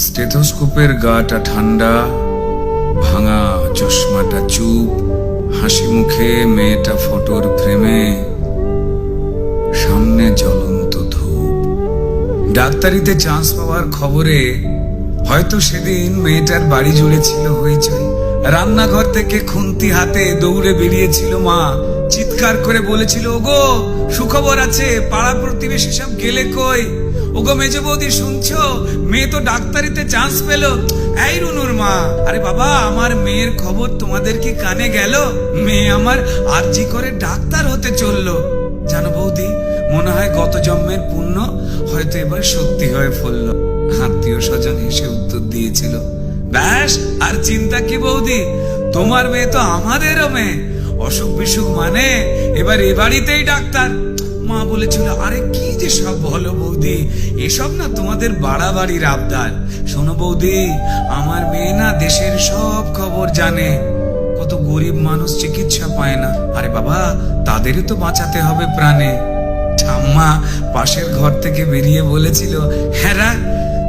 স্টেথোস্কোপের গাটা ঠান্ডা, ভাঙা চশমাটা চুপ, হাসি মুখে মেয়েটা ফটোর ফ্রেমে, সামনে জ্বলন্ত ধূপ। ডাক্তারিতে চান্স পাওয়ার খবরে হয়তো সেদিন মেয়েটার বাড়ি জুড়ে ছিল রান্নাঘর থেকে খুন্তি হাতে দৌড়ে বেরিয়েছিল মা। চিৎকার করে বলেছিল, ওগো, সুখবর আছে, পাড়া প্রতিবেশী সব গেলে কই? ওগো, মেজ বৌদি, শুনছো? মেয়ে তো ডাক্তারিতে চান্স পেল। এই রুনুর মা, আরে বাবা, আমার মেয়ের খবর তোমাদের কি কানে গেল? মেয়ে আমার আরজি করে ডাক্তার হতে চলল। জানো বৌদি, মনে হয় গত জন্মের পুণ্য, হয়তো এবার সত্যি হয়ে ফলল। আত্মীয় স্বজন হেসে উত্তর দিয়েছিল ব্যাস, আর চিন্তা কি বৌদি? তোমার মেয়ে তো আমাদেরও মেয়ে। অসুখ বিসুখ মানে? এবার এ বাড়িতেই ডাক্তার। মা বলেছিল, আরে, কি যে সব বলো বৌদি? এসব না তোমাদের বাড়াবাড়ির আবদার। শোনো বৌদি, আমার মেয়ে না দেশের সব খবর জানে। কত গরিব মানুষ চিকিৎসা পায় না। আরে বাবা, তাদেরই তো বাঁচাতে হবে প্রাণে। ঠাম্মা পাশের ঘর থেকে বেরিয়ে বলেছিল হ্যাঁ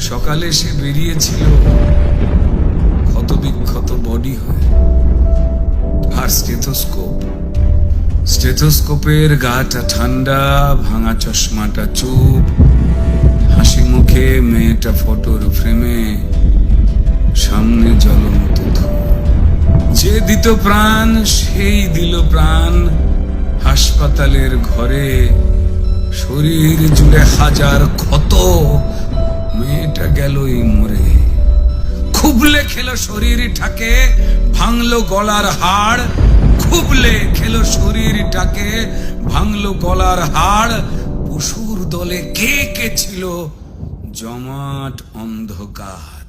সকালে সে বেরিয়েছিল ক্ষত বিক্ষত বডি হয়ে। আর স্টেথোস্কোপ। স্টেথোস্কোপের গাটা ঠান্ডা, ভাঙা চশমাটা চুপ, হাসি মুখে মেয়েটা ফটোর ফ্রেমে সামনে জ্বলন্ত যে দিত প্রাণ, সেই দিল প্রাণ হাসপাতালের ঘরে। শরীর জুড়ে হাজার ক্ষত মেয়েটা গেল এই মরে। খুবলে খেলো শরীরটাকে ভাঙলো গলার হাড়। খুবলে খেলো শরীরটাকে ভাঙলো গলার হাড়। পশুর দলে কে কে ছিল? জমাট অন্ধকার।